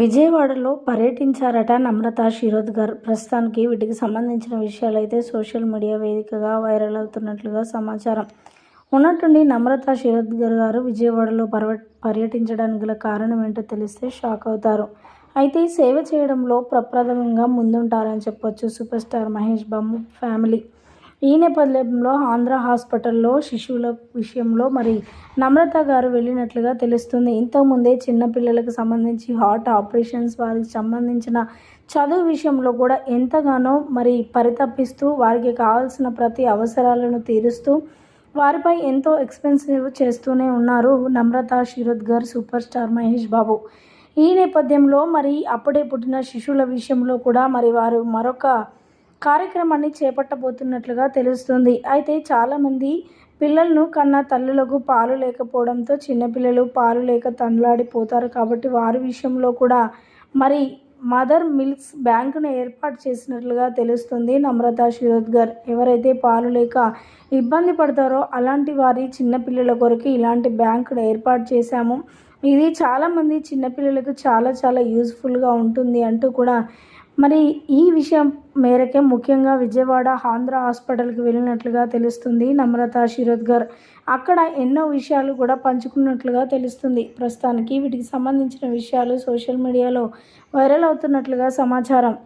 విజయవాడలో పర్యటించారట నమ్రత శిరోద్కర్ ప్రస్తుతానికి వీటికి సంబంధించిన విషయాలైతే సోషల్ మీడియా వేదికగా వైరల్ అవుతున్నట్లుగా సమాచారం. ఉన్నట్టుండి నమ్రత శిరోద్ గారు విజయవాడలో పర్వ పర్యటించడానికి గల కారణం ఏంటో తెలిస్తే షాక్ అవుతారు. అయితే సేవ చేయడంలో ప్రప్రథమంగా ముందుంటారని చెప్పొచ్చు. Super star Mahesh Babu family. ఈ నేపథ్యంలో ఆంధ్ర హాస్పిటల్లో శిశువుల విషయంలో మరి నమ్రత గారు వెళ్ళినట్లుగా తెలుస్తుంది. ఇంతకుముందే చిన్నపిల్లలకు సంబంధించి హార్ట్ ఆపరేషన్స్ వారికి సంబంధించిన చదువు విషయంలో కూడా ఎంతగానో మరి పరితపిస్తూ వారికి కావాల్సిన ప్రతి అవసరాలను తీరుస్తూ వారిపై ఎంతో ఎక్స్పెన్సివ్ చేస్తూనే ఉన్నారు నమ్రత శిరోద్కర్ సూపర్ స్టార్ మహేష్ బాబు. ఈ నేపథ్యంలో మరి అప్పుడే పుట్టిన శిశువుల విషయంలో కూడా మరి వారు మరొక కార్యక్రమాన్ని చేపట్టబోతున్నట్లుగా తెలుస్తుంది. అయితే చాలామంది పిల్లలను కన్న తల్లులకు పాలు లేకపోవడంతో చిన్నపిల్లలు పాలు లేక తండ్లాడిపోతారు కాబట్టి వారి విషయంలో కూడా మరి మదర్ మిల్క్స్ బ్యాంకును ఏర్పాటు చేసినట్లుగా తెలుస్తుంది నమ్రత శిరోద్గర్ ఎవరైతే పాలు లేక ఇబ్బంది పడతారో అలాంటి వారి చిన్నపిల్లల కొరకు ఇలాంటి బ్యాంకును ఏర్పాటు చేశాము. ఇది చాలామంది చిన్నపిల్లలకు చాలా చాలా యూజ్ఫుల్గా ఉంటుంది అంటూ కూడా మరి ఈ విషయం మేరకే ముఖ్యంగా విజయవాడ ఆంధ్ర హాస్పిటల్కి వెళ్ళినట్లుగా తెలుస్తుంది నమ్రత శిరోద్గర్ అక్కడ ఎన్నో విషయాలు కూడా పంచుకున్నట్లుగా తెలుస్తుంది. ప్రస్తుతానికి వీటికి సంబంధించిన విషయాలు సోషల్ మీడియాలో వైరల్ అవుతున్నట్లుగా సమాచారం.